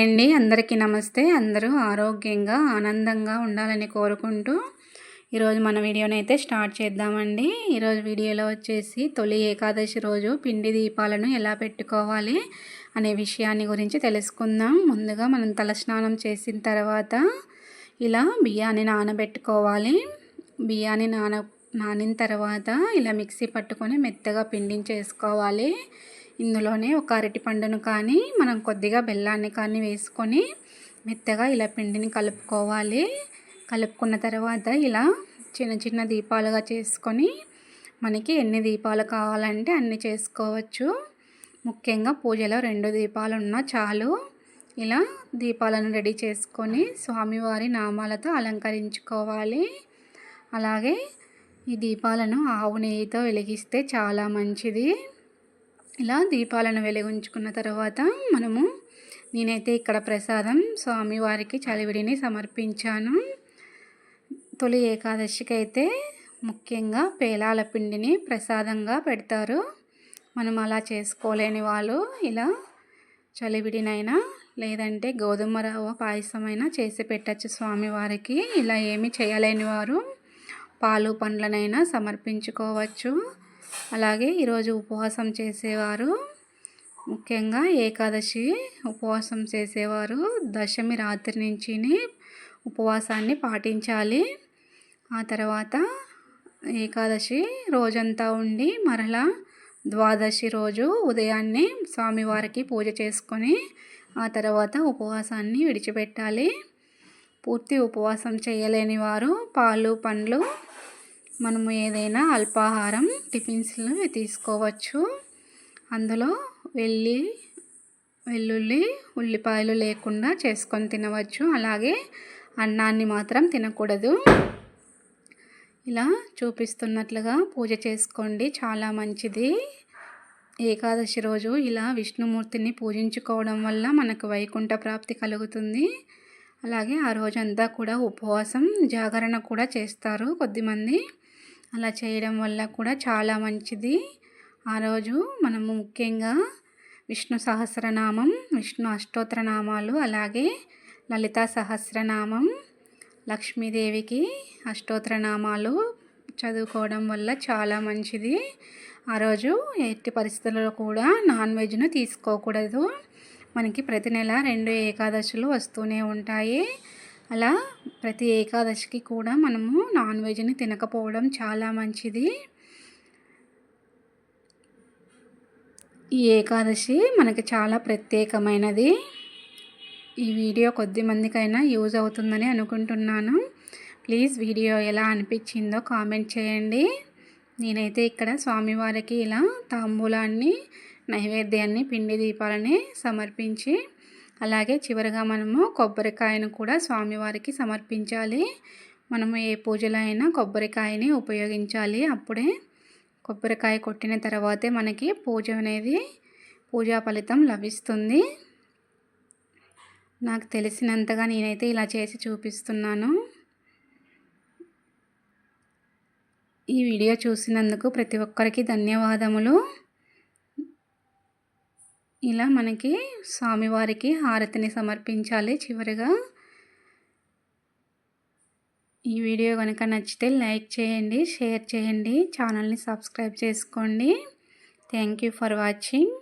అండి. అందరికీ నమస్తే. అందరూ ఆరోగ్యంగా ఆనందంగా ఉండాలని కోరుకుంటూ ఈరోజు మన వీడియోని అయితే స్టార్ట్ చేద్దామండి. ఈరోజు వీడియోలో వచ్చేసి తొలి ఏకాదశి రోజు పిండి దీపాలను ఎలా పెట్టుకోవాలి అనే విషయాన్ని గురించి తెలుసుకుందాం. ముందుగా మనం తలస్నానం చేసిన తర్వాత ఇలా బియ్యాన్ని నానబెట్టుకోవాలి. బియ్యాన్ని నాన నానిన తర్వాత ఇలా మిక్సీ పట్టుకొని మెత్తగా పిండించేసుకోవాలి ఇందులోనే ఒక అరటి పండును కానీ మనం కొద్దిగా బెల్లాన్ని కానీ వేసుకొని మెత్తగా ఇలా పిండిని కలుపుకోవాలి. కలుపుకున్న తర్వాత ఇలా చిన్న చిన్న దీపాలుగా చేసుకొని మనకి ఎన్ని దీపాలు కావాలంటే అన్ని చేసుకోవచ్చు. ముఖ్యంగా పూజలో రెండు దీపాలు ఉన్నా చాలు. ఇలా దీపాలను రెడీ చేసుకొని స్వామివారి నామాలతో అలంకరించుకోవాలి. అలాగే ఈ దీపాలను ఆవు నెయ్యితో వెలిగిస్తే చాలా మంచిది. ఇలా దీపాలను వెలిగించుకున్న తర్వాత మనము నేనైతే ఇక్కడ ప్రసాదం స్వామివారికి చలివిడిని సమర్పించాను. తొలి ఏకాదశికి అయితే ముఖ్యంగా పేలాల పిండిని ప్రసాదంగా పెడతారు. మనం అలా చేసుకోలేని వాళ్ళు ఇలా చలివిడినైనా లేదంటే గోధుమ రవ్వ పాయసమైనా చేసి పెట్టచ్చు స్వామివారికి ఇలా ఏమి చేయలేని వారు పాలు పండ్లనైనా సమర్పించుకోవచ్చు. అలాగే ఈరోజు ఉపవాసం చేసేవారు. ముఖ్యంగా ఏకాదశి ఉపవాసం చేసేవారు. దశమి రాత్రి నుంచి ఉపవాసాన్ని పాటించాలి. ఆ తర్వాత ఏకాదశి రోజంతా ఉండి మరలా ద్వాదశి రోజు ఉదయాన్నే స్వామివారికి పూజ చేసుకొని ఆ తర్వాత ఉపవాసాన్ని విడిచిపెట్టాలి. పూర్తి ఉపవాసం చేయలేని వారు పాలు పండ్లు మనము ఏదైనా అల్పాహారం టిఫిన్స్లు తీసుకోవచ్చు. అందులో వెళ్ళి వెల్లుల్లి ఉల్లిపాయలు లేకుండా చేసుకొని తినవచ్చు. అలాగే అన్నాన్ని మాత్రం తినకూడదు. ఇలా చూపిస్తున్నట్లుగా పూజ చేసుకోండి. చాలా మంచిది. ఏకాదశి రోజు ఇలా విష్ణుమూర్తిని పూజించుకోవడం వల్ల మనకు వైకుంఠ ప్రాప్తి కలుగుతుంది. అలాగే ఆ రోజంతా కూడా ఉపవాసం జాగరణ కూడా చేస్తారు కొద్దిమంది. అలా చేయడం వల్ల కూడా చాలా మంచిది. ఆ రోజు మనము ముఖ్యంగా విష్ణు సహస్రనామం విష్ణు అష్టోత్తరనామాలు అలాగే లలితా సహస్రనామం లక్ష్మీదేవికి అష్టోత్తరనామాలు చదువుకోవడం వల్ల చాలా మంచిది. ఆ రోజు ఎట్టి పరిస్థితుల్లో కూడా నాన్ వెజ్ను తీసుకోకూడదు. మనకి ప్రతి నెల రెండు ఏకాదశులు వస్తూనే ఉంటాయి. అలా ప్రతి ఏకాదశికి కూడా మనము నాన్ వెజ్ని తినకపోవడం చాలా మంచిది. ఈ ఏకాదశి మనకి చాలా ప్రత్యేకమైనది. ఈ వీడియో కొద్ది మందికైనా యూజ్ అవుతుందని అనుకుంటున్నాను. ప్లీజ్ వీడియో ఎలా అనిపించిందో కామెంట్ చేయండి. నేనైతే ఇక్కడ స్వామివారికి ఇలా తాంబూలాన్ని నైవేద్యాన్ని పిండి దీపాలని సమర్పించి అలాగే చివరిగా మనము కొబ్బరికాయను కూడా స్వామివారికి సమర్పించాలి. మనము ఏ పూజలో అయినా కొబ్బరికాయని ఉపయోగించాలి. అప్పుడే కొబ్బరికాయ కొట్టిన తర్వాతే మనకి పూజ అనేది పూజా ఫలితం లభిస్తుంది. నాకు తెలిసినంతగా నేనైతే ఇలా చేసి చూపిస్తున్నాను. ఈ వీడియో చూసినందుకు ప్రతి ఒక్కరికి ధన్యవాదములు. ఇలా మనకి స్వామివారికి హారతిని సమర్పించాలి చివరిగా. ఈ వీడియో కనుక నచ్చితే లైక్ చేయండి షేర్ చేయండి ఛానల్ని సబ్స్క్రైబ్ చేసుకోండి. Thank you for watching.